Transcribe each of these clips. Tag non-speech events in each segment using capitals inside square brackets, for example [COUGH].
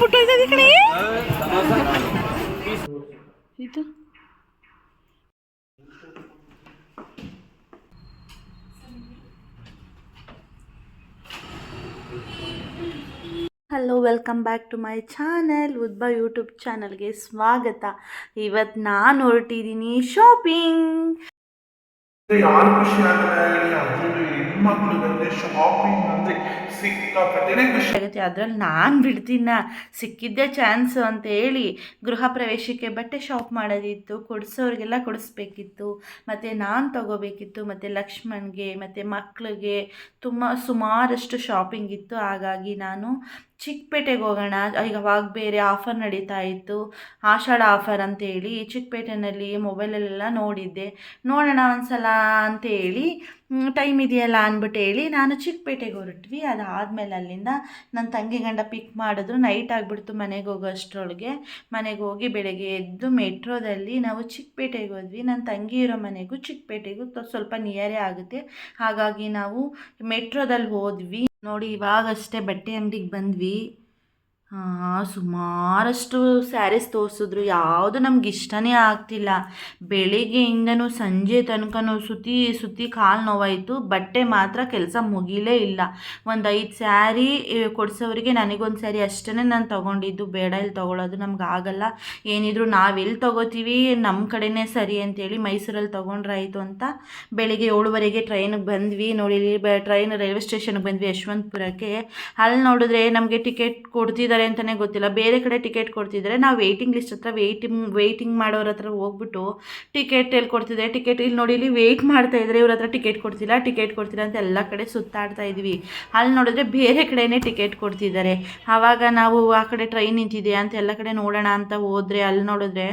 ಪುಟ್ಟೋಯ್ತದೆ ಈ ಕಣಿ. ಇದು? Hello welcome back to my channel ಉದ್ಬ YouTube ಚಾನಲ್ಗೆ ಸ್ವಾಗತ. ಇವತ್ತು ನಾನು ಹೊರಟಿದ್ದೀನಿ ಶಾಪಿಂಗ್ ಹೆಣ್ಮಕ್ಳಿಗಂದ್ರೆ ಶಾಪಿಂಗ್ ಅಂದ್ರೆ ಸಿಕ್ಕಾಪಟ್ಟೆನೆ ಅದ್ರಲ್ಲಿ ನಾನು ಬಿಡ್ತೀನ, ಸಿಕ್ಕಿದ್ದೇ ಚಾನ್ಸು ಅಂತ ಹೇಳಿ ಗೃಹ ಪ್ರವೇಶಕ್ಕೆ ಬಟ್ಟೆ ಶಾಪ್ ಮಾಡೋದಿತ್ತು, ಕೊಡಿಸೋರಿಗೆಲ್ಲ ಕೊಡಿಸ್ಬೇಕಿತ್ತು, ಮತ್ತು ನಾನು ತಗೋಬೇಕಿತ್ತು, ಮತ್ತು ಲಕ್ಷ್ಮಣ್ಗೆ, ಮತ್ತು ಮಕ್ಳಿಗೆ ತುಂಬ ಸುಮಾರಷ್ಟು ಶಾಪಿಂಗ್ ಇತ್ತು. ಹಾಗಾಗಿ ನಾನು ಚಿಕ್ಕಪೇಟೆಗೆ ಹೋಗೋಣ. ಈಗ ಅವಾಗ ಬೇರೆ ಆಫರ್ ನಡೀತಾ ಇತ್ತು. ಆಷಾಢ ಆಫರ್ ಅಂತೇಳಿ ಚಿಕ್ಕಪೇಟೆನಲ್ಲಿ ಮೊಬೈಲಲ್ಲೆಲ್ಲ ನೋಡಿದ್ದೆ. ನೋಡೋಣ ಒಂದ್ಸಲ ಅಂತೇಳಿ ಟೈಮ್ ಇದೆಯಲ್ಲ ಅಂದ್ಬಿಟ್ಟು ಹೇಳಿ, ನಾನು ಚಿಕ್ಕಪೇಟೆಗೆ ಹೊರಟ್ವಿ. ಅದಾದಮೇಲೆ ಅಲ್ಲಿಂದ ನನ್ನ ತಂಗಿ ಗಂಡ ಪಿಕ್ ಮಾಡಿದ್ರು. ನೈಟ್ ಆಗಿಬಿಡ್ತು ಮನೆಗೆ ಹೋಗೋ ಅಷ್ಟರೊಳಗೆ. ಮನೆಗೆ ಹೋಗಿ ಬೆಳಗ್ಗೆ ಎದ್ದು ಮೆಟ್ರೋದಲ್ಲಿ ನಾವು ಚಿಕ್ಕಪೇಟೆಗೆ ಹೋದ್ವಿ. ನನ್ನ ತಂಗಿ ಇರೋ ಮನೆಗೂ ಚಿಕ್ಕಪೇಟೆಗೂ ಸ್ವಲ್ಪ ನಿಯರೇ ಆಗುತ್ತೆ. ಹಾಗಾಗಿ ನಾವು ಮೆಟ್ರೋದಲ್ಲಿ ಹೋದ್ವಿ. ನೋಡಿ, ಇವಾಗಷ್ಟೇ ಬಟ್ಟೆ ಅಂಗಡಿಗೆ ಬಂದ್ವಿ. ಸುಮಾರಷ್ಟು ಸ್ಯಾರೀಸ್ ತೋರಿಸಿದ್ರು. ಯಾವುದು ನಮ್ಗೆ ಇಷ್ಟನೇ ಆಗ್ತಿಲ್ಲ. ಬೆಳಿಗ್ಗೆಯಿಂದನೂ ಸಂಜೆ ತನಕನೂ ಸುತ್ತಿ ಸುತ್ತಿ ಕಾಲು ನೋವಾಯಿತು. ಬಟ್ಟೆ ಮಾತ್ರ ಕೆಲಸ ಮುಗಿಲೇ ಇಲ್ಲ. ಒಂದು ಐದು ಸ್ಯಾರಿ ಕೊಡಿಸೋರಿಗೆ ನನಗೊಂದು ಸ್ಯಾರಿ ಅಷ್ಟೇ ನಾನು ತೊಗೊಂಡಿದ್ದು. ಬೇಡ, ಇಲ್ಲಿ ತೊಗೊಳೋದು ನಮ್ಗೆ ಆಗಲ್ಲ. ಏನಿದ್ರು ನಾವೆಲ್ಲಿ ತೊಗೋತೀವಿ? ನಮ್ಮ ಕಡೆನೇ ಸರಿ ಅಂತೇಳಿ ಮೈಸೂರಲ್ಲಿ ತೊಗೊಂಡ್ರಾಯಿತು ಅಂತ. ಬೆಳಿಗ್ಗೆ ಏಳುವರೆಗೆ ಟ್ರೈನಿಗೆ ಬಂದ್ವಿ. ನೋಡಿ ಟ್ರೈನ್ ರೈಲ್ವೆ ಸ್ಟೇಷನ್ಗೆ ಬಂದ್ವಿ ಯಶವಂತಪುರಕ್ಕೆ. ಅಲ್ಲಿ ನೋಡಿದ್ರೆ ನಮಗೆ ಟಿಕೆಟ್ ಕೊಡ್ತಿದ್ದಾರೆ ಅಂತಲೇ ಗೊತ್ತಿಲ್ಲ. ಬೇರೆ ಕಡೆ ಟಿಕೆಟ್ ಕೊಡ್ತಿದ್ದಾರೆ. ನಾವು ವೇಟಿಂಗ್ ಲಿಸ್ಟ್ ಹತ್ರ ವೇಟಿಂಗ್ ವೆಯ್ಟಿಂಗ್ ಮಾಡೋರ ಹತ್ರ ಹೋಗ್ಬಿಟ್ಟು ಟಿಕೆಟ್ ಎಲ್ಲಿ ಕೊಡ್ತಿದ್ದಾರೆ ಟಿಕೆಟ್ ಇಲ್ಲಿ ನೋಡಿ ಇಲ್ಲಿ ವೇಟ್ ಮಾಡ್ತಾ ಇದ್ದಾರೆ ಇವ್ರ ಹತ್ರ ಟಿಕೆಟ್ ಕೊಡ್ತಿಲ್ಲ. ಟಿಕೆಟ್ ಕೊಡ್ತಿಲ್ಲ ಅಂತ ಎಲ್ಲ ಕಡೆ ಸುತ್ತಾಡ್ತಾ ಇದ್ವಿ. ಅಲ್ಲಿ ನೋಡಿದ್ರೆ ಬೇರೆ ಕಡೆನೇ ಟಿಕೆಟ್ ಕೊಡ್ತಿದ್ದಾರೆ. ಆವಾಗ ನಾವು ಆ ಕಡೆ ಟ್ರೈನ್ ನಿಂತಿದೆ ಅಂತ ಎಲ್ಲ ಕಡೆ ನೋಡೋಣ ಅಂತ ಹೋದ್ರೆ ಅಲ್ಲಿ ನೋಡಿದ್ರೆ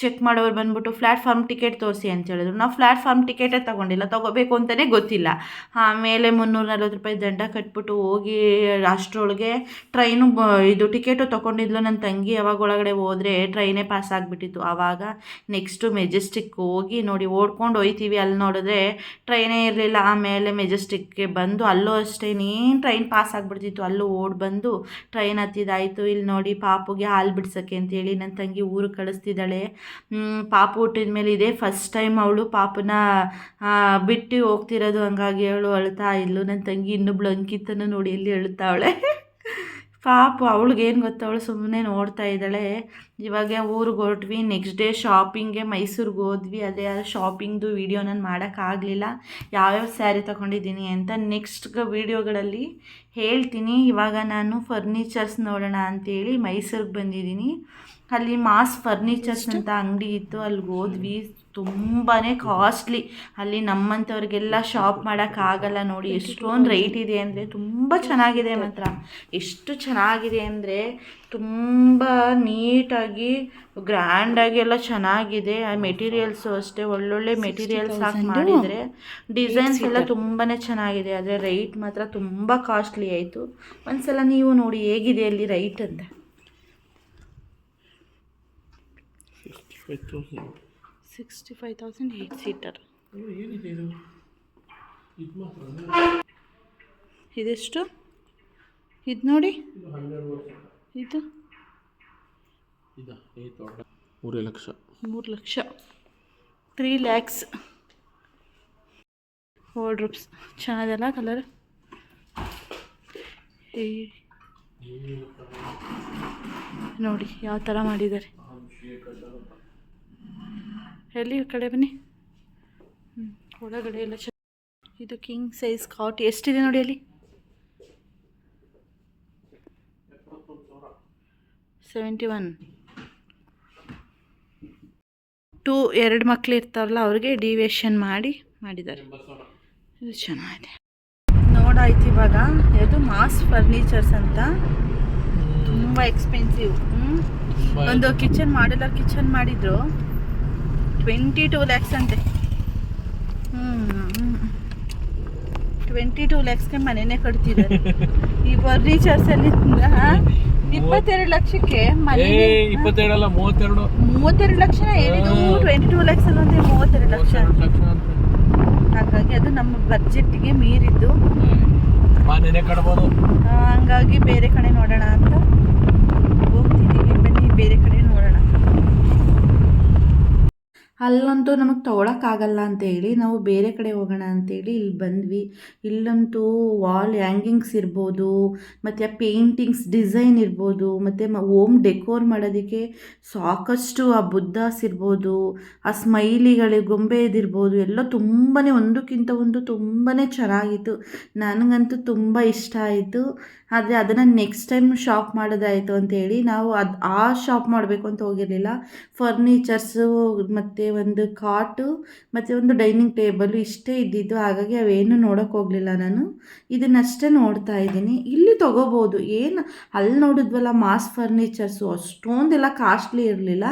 ಚೆಕ್ ಮಾಡೋರು ಬಂದ್ಬಿಟ್ಟು ಪ್ಲ್ಯಾಟ್ಫಾರ್ಮ್ ಟಿಕೆಟ್ ತೋರಿಸಿ ಅಂತ ಹೇಳಿದ್ರು. ನಾವು ಪ್ಲ್ಯಾಟ್ಫಾರ್ಮ್ ಟಿಕೆಟೇ ತೊಗೊಂಡಿಲ್ಲ, ತೊಗೋಬೇಕು ಅಂತಲೇ ಗೊತ್ತಿಲ್ಲ. ಆಮೇಲೆ ಮುನ್ನೂರ ನಲ್ವತ್ತು ರೂಪಾಯಿ ದಂಡ ಕಟ್ಬಿಟ್ಟು ಹೋಗಿ ಅಷ್ಟರೊಳಗೆ ಟ್ರೈನು ಬ, ಇದು ಟಿಕೆಟು ತೊಗೊಂಡಿದ್ಲು ನನ್ನ ತಂಗಿ ಯಾವಾಗ ಒಳಗಡೆ ಹೋದರೆ ಟ್ರೈನೇ ಪಾಸ್ ಆಗಿಬಿಟ್ಟಿತ್ತು. ಆವಾಗ ನೆಕ್ಸ್ಟು ಮೆಜೆಸ್ಟಿಕ್ ಹೋಗಿ ನೋಡಿ, ಓಡ್ಕೊಂಡು ಹೋಯ್ತೀವಿ ಅಲ್ಲಿ ನೋಡಿದ್ರೆ ಟ್ರೈನೇ ಇರಲಿಲ್ಲ. ಆಮೇಲೆ ಮೆಜೆಸ್ಟಿಕ್ಗೆ ಬಂದು ಅಲ್ಲೂ ಅಷ್ಟೇ ನೀನು ಟ್ರೈನ್ ಪಾಸ್ ಆಗಿಬಿಡ್ತಿತ್ತು. ಅಲ್ಲೂ ಓಡ್ ಬಂದು ಟ್ರೈನ್ ಹತ್ತಿದಾಯಿತು. ಇಲ್ಲಿ ನೋಡಿ ಪಾಪುಗೆ ಹಾಲು ಬಿಡ್ಸೋಕ್ಕೆ ಅಂತೇಳಿ ನನ್ನ ತಂಗಿ ಊರಿಗೆ ಕಳಿಸ್ತಿದ್ದಾಳೆ. ಪಾಪು ಹುಟ್ಟಿದ ಮೇಲೆ ಇದೇ ಫಸ್ಟ್ ಟೈಮ್ ಅವಳು ಪಾಪನ ಆ, ಬಿಟ್ಟು ಹೋಗ್ತಿರೋದು ಹಂಗಾಗಿ ಅವಳು ಅಳ್ತಾ ಇದ್ಲು. ನನ್ನ ತಂಗಿ ಇನ್ನೊಬ್ಳು ಅಂಕಿತನ ನೋಡಿ ಎಲ್ಲಿ ಅಳ್ತಾವಳೆ. ಪಾಪು ಅವಳಿಗೇನು ಗೊತ್ತಾ ಅವಳು ಸುಮ್ಮನೆ ನೋಡ್ತಾ ಇದ್ದಾಳೆ. ಇವಾಗ ಊರಿಗೆ ಹೊರಟ್ವಿ ನೆಕ್ಸ್ಟ್ ಡೇ ಶಾಪಿಂಗ್ಗೆ ಮೈಸೂರಿಗೆ ಹೋದ್ವಿ. ಅದೇ ಶಾಪಿಂಗ್ದು ವೀಡಿಯೋ ನಾನು ಮಾಡೋಕ್ಕಾಗಲಿಲ್ಲ ಯಾವ್ಯಾವ ಸ್ಯಾರಿ ತೊಗೊಂಡಿದ್ದೀನಿ ಅಂತ ನೆಕ್ಸ್ಟ್ ವೀಡಿಯೋಗಳಲ್ಲಿ ಹೇಳ್ತೀನಿ. ಇವಾಗ ನಾನು ಫರ್ನಿಚರ್ಸ್ ನೋಡೋಣ ಅಂತೇಳಿ ಮೈಸೂರಿಗೆ ಬಂದಿದ್ದೀನಿ. ಅಲ್ಲಿ ಮಾಸ್ ಫರ್ನಿಚರ್ಸ್ ಅಂತ ಅಂಗಡಿ ಇತ್ತು. ಅಲ್ಲಿಗೆ ಹೋದ್ವಿ. ತುಂಬಾ ಕಾಸ್ಟ್ಲಿ ಅಲ್ಲಿ ನಮ್ಮಂಥವ್ರಿಗೆಲ್ಲ ಶಾಪ್ ಮಾಡೋಕ್ಕಾಗಲ್ಲ ನೋಡಿ. ಎಷ್ಟೊಂದು ರೈಟ್ ಇದೆ. ಅಂದರೆ ತುಂಬ ಚೆನ್ನಾಗಿದೆ ಮಾತ್ರ. ಎಷ್ಟು ಚೆನ್ನಾಗಿದೆ ಅಂದರೆ ತುಂಬ ನೀಟಾಗಿ ಗ್ರ್ಯಾಂಡಾಗಿ ಎಲ್ಲ ಚೆನ್ನಾಗಿದೆ. ಆ ಮೆಟೀರಿಯಲ್ಸು ಅಷ್ಟೇ. ಒಳ್ಳೊಳ್ಳೆ ಮೆಟೀರಿಯಲ್ಸ್ ಹಾಕಿ ಮಾಡಿದರೆ ಡಿಸೈನ್ಸ್ ಎಲ್ಲ ತುಂಬಾ ಚೆನ್ನಾಗಿದೆ. ಆದರೆ ರೈಟ್ ಮಾತ್ರ ತುಂಬ ಕಾಸ್ಟ್ಲಿ ಆಯಿತು. ಒಂದ್ಸಲ ನೀವು ನೋಡಿ ಹೇಗಿದೆ ಅಲ್ಲಿ ರೈಟ್ ಅಂತ. Sixty five thousand eight seater ಏನಿದೆ ಇದು ಇದು ಮಾತ್ರ ಇದೆಷ್ಟು? ಇದು ನೋಡಿ. ಇದು? ಮೂರು ಲಕ್ಷ. ಮೂರು ಲಕ್ಷ. ತ್ರೀ ಲ್ಯಾಕ್ಸ್ ವಾರ್ಡ್ರೋಬ್ಸ್ ಚೆನ್ನಾಗಲ್ಲ ಕಲರ್ ನೋಡಿ ಯಾವ ಥರ ಮಾಡಿದ್ದಾರೆ. ಎಲ್ಲಿ ಕಡೆ ಬನ್ನಿ? ಹ್ಞೂ ಒಳಗಡೆ ಎಲ್ಲ ಇದು ಕಿಂಗ್ ಸೈಜ್ ಕಾಟ್ ಎಷ್ಟಿದೆ ನೋಡಿ ಅಲ್ಲಿ? Seventy one. ಟೂ ಎರಡು ಮಕ್ಳು ಇರ್ತಾರಲ್ಲ, ಅವ್ರಿಗೆ ಡಿವಿಯೇಷನ್ ಮಾಡಿ ಮಾಡಿದ್ದಾರೆ. ಇದು ಚೆನ್ನಾಗಿದೆ. ನೋಡಾಯ್ತು ಇವಾಗ. ಯಾವುದು ಮಾಸ್ ಫರ್ನಿಚರ್ಸ್ ಅಂತ. ತುಂಬ ಎಕ್ಸ್ಪೆನ್ಸಿವ್ ಒಂದು ಕಿಚನ್ ಮಾಡ್ಯುಲರ್ ಕಿಚನ್ ಮಾಡಿದ್ರು. ಟ್ವೆಂಟಿ ಟೂ ಲ್ಯಾಕ್ಸ್ ಅಂತೆ ಟ್ವೆಂಟಿ ಟೂ ಲ್ಯಾಕ್ಸ್ಗೆ ಮನೆನೇ ಕಟ್ತಿದ್ದಾರೆ [LAUGHS] ಈ ಫರ್ನಿಚರ್ಸ್ ಅಲ್ಲಿ ಇಪ್ಪತ್ತೆರಡು ಲಕ್ಷಕ್ಕೆ ಮನೆ ಇಪ್ಪತ್ತೆರಡಲ್ಲ ಮೂವತ್ತೆರಡು. ಮೂವತ್ತೆರಡು ಲಕ್ಷ ಏನಿದು ಟ್ವೆಂಟಿ ಟೂ ಲ್ಯಾಕ್ಸ್ ಅನ್ನೋದೇ ಮೂವತ್ತೆರಡು ಲಕ್ಷ. ಹಾಗಾಗಿ ಅದು ನಮ್ಮ ಬಜೆಟ್ಗೆ ಮೀರಿದ್ದು. ಹಂಗಾಗಿ ಬೇರೆ ಕಡೆ ನೋಡೋಣ ಅಂತ ಹೋಗ್ತಿದ್ದೀವಿ ಬನ್ನಿ ಬೇರೆ ಕಡೆ ನೋಡೋಣ. ಅಲ್ಲಂತೂ ನಮಗೆ ತೊಗೊಳಕ್ಕಾಗಲ್ಲ ಅಂತೇಳಿ ನಾವು ಬೇರೆ ಕಡೆ ಹೋಗೋಣ ಅಂತೇಳಿ ಇಲ್ಲಿ ಬಂದ್ವಿ. ಇಲ್ಲಂತೂ ವಾಲ್ ಹ್ಯಾಂಗಿಂಗ್ಸ್ ಇರ್ಬೋದು, ಮತ್ತು ಪೇಂಟಿಂಗ್ಸ್ ಡಿಸೈನ್ ಇರ್ಬೋದು, ಮತ್ತು ಓಮ್ ಡೆಕೋರ್ ಮಾಡೋದಕ್ಕೆ ಸಾಕಷ್ಟು ಆ ಬುದ್ಧಾಸ್ ಇರ್ಬೋದು, ಆ ಸ್ಮೈಲಿಗಳು ಗೊಂಬೆದಿರ್ಬೋದು ಎಲ್ಲ ತುಂಬಾ ಒಂದಕ್ಕಿಂತ ಒಂದು ತುಂಬಾ ಚೆನ್ನಾಗಿತ್ತು. ನನಗಂತೂ ತುಂಬ ಇಷ್ಟ ಆಯಿತು. ಆದರೆ ಅದನ್ನು ನೆಕ್ಸ್ಟ್ ಟೈಮ್ ಶಾಪ್ ಮಾಡೋದಾಯಿತು ಅಂತೇಳಿ ನಾವು ಅದು ಆ ಶಾಪ್ ಮಾಡಬೇಕು ಅಂತ ಹೋಗಿರಲಿಲ್ಲ. ಫರ್ನಿಚರ್ಸು ಮತ್ತು ಒಂದು ಕಾಟು ಮತ್ತು ಒಂದು ಡೈನಿಂಗ್ ಟೇಬಲು ಇಷ್ಟೇ ಇದ್ದಿದ್ದು. ಹಾಗಾಗಿ ಅವೇನು ನೋಡೋಕೆ ಹೋಗಲಿಲ್ಲ ನಾನು. ಇದನ್ನಷ್ಟೇ ನೋಡ್ತಾ ಇದ್ದೀನಿ. ಇಲ್ಲಿ ತೊಗೋಬೋದು. ಏನು ಅಲ್ಲಿ ನೋಡಿದ್ವಲ್ಲ ಮಾಸ್ ಫರ್ನಿಚರ್ಸು ಅಷ್ಟೊಂದೆಲ್ಲ ಕಾಸ್ಟ್ಲಿ ಇರಲಿಲ್ಲ.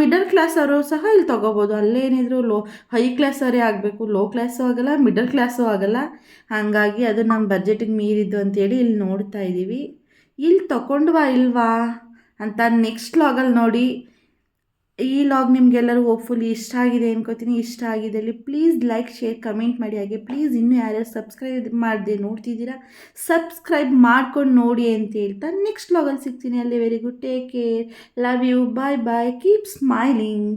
ಮಿಡಲ್ ಕ್ಲಾಸ್ ಅವರು ಸಹ ಇಲ್ಲಿ ತೊಗೋಬೋದು. ಅಲ್ಲೇನಿದ್ರು ಲೋ ಹೈ ಕ್ಲಾಸವರೇ ಆಗಬೇಕು. ಲೋ ಕ್ಲಾಸು ಆಗಲ್ಲ ಮಿಡಲ್ ಕ್ಲಾಸು ಆಗಲ್ಲ. ಹಾಗಾಗಿ ಅದು ನಮ್ಮ ಬಜೆಟಿಗೆ ಮೀರಿದ್ದು ಅಂತೇಳಿ ಇಲ್ಲಿ ನೋಡ್ತಾ ಇದ್ದೀವಿ ಇಲ್ಲಿ ತೊಗೊಂಡ್ವಾ ಇಲ್ವಾ ಅಂತ ನೆಕ್ಸ್ಟ್ ಲಾಗಲ್ಲಿ ನೋಡಿ. ಈ ಲಾಗ್ ನಿಮಗೆಲ್ಲರೂ ಹೋಪ್ಫುಲಿ ಇಷ್ಟ ಆಗಿದೆ ಅನ್ಕೋತೀನಿ, ಇಷ್ಟ ಆಗಿದೆ ಅಲ್ಲಿ ಪ್ಲೀಸ್ ಲೈಕ್ ಶೇರ್ ಕಮೆಂಟ್ ಮಾಡಿ, ಹಾಗೆ ಪ್ಲೀಸ್ ಇನ್ನೂ ಯಾರ್ಯಾರು ಸಬ್ಸ್ಕ್ರೈಬ್ ಮಾಡಿದೆ ನೋಡ್ತಿದ್ದೀರಾ ಸಬ್ಸ್ಕ್ರೈಬ್ ಮಾಡ್ಕೊಂಡು ನೋಡಿ ಅಂತ ಹೇಳ್ತಾ ನೆಕ್ಸ್ಟ್ ಲಾಗಲ್ಲಿ ಸಿಗ್ತೀನಿ. ಅಲ್ಲಿ very good take care love you bye bye keep smiling